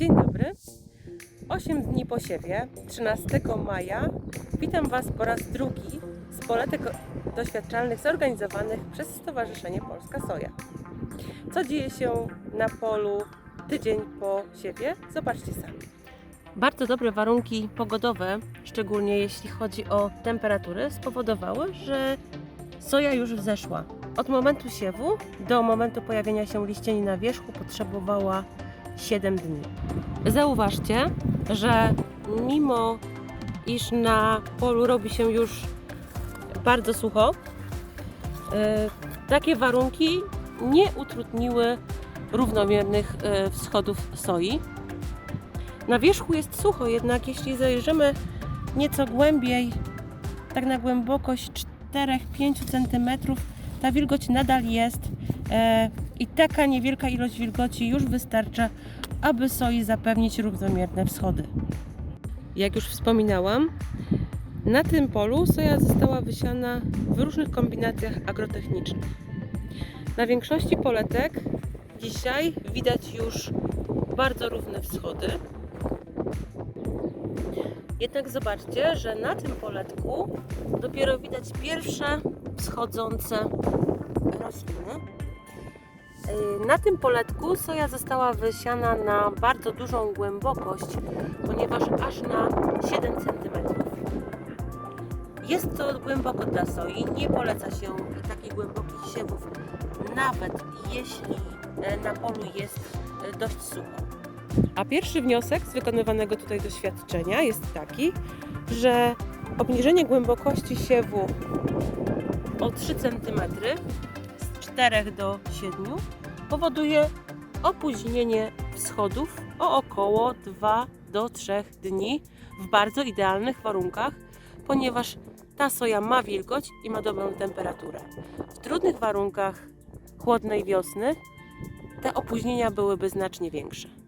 Dzień dobry. 8 dni po siewie, 13 maja. Witam Was po raz drugi z poletek doświadczalnych zorganizowanych przez Stowarzyszenie Polska Soja. Co dzieje się na polu tydzień po siewie? Zobaczcie sami. Bardzo dobre warunki pogodowe, szczególnie jeśli chodzi o temperatury, spowodowały, że soja już wzeszła. Od momentu siewu do momentu pojawienia się liścieni na wierzchu potrzebowała 7 dni. Zauważcie, że mimo iż na polu robi się już bardzo sucho, e, takie warunki nie utrudniły równomiernych e, wschodów soi. Na wierzchu jest sucho, jednak jeśli zajrzymy nieco głębiej, tak na głębokość 4-5 cm, ta wilgoć nadal jest e, i taka niewielka ilość wilgoci już wystarcza, aby soi zapewnić równomierne wschody. Jak już wspominałam, na tym polu soja została wysiana w różnych kombinacjach agrotechnicznych. Na większości poletek dzisiaj widać już bardzo równe wschody. Jednak zobaczcie, że na tym poletku dopiero widać pierwsze wschodzące Na tym poletku soja została wysiana na bardzo dużą głębokość, ponieważ aż na 7 cm. Jest to głęboko dla soi, nie poleca się takich głębokich siewów, nawet jeśli e, na polu jest e, dość sucho. A pierwszy wniosek z wykonywanego tutaj doświadczenia jest taki, że obniżenie głębokości siewu o 3 cm z 4 do 7 powoduje opóźnienie wschodów o około 2 do 3 dni w bardzo idealnych warunkach, ponieważ ta soja ma wilgoć i ma dobrą temperaturę. W trudnych warunkach chłodnej wiosny te opóźnienia byłyby znacznie większe.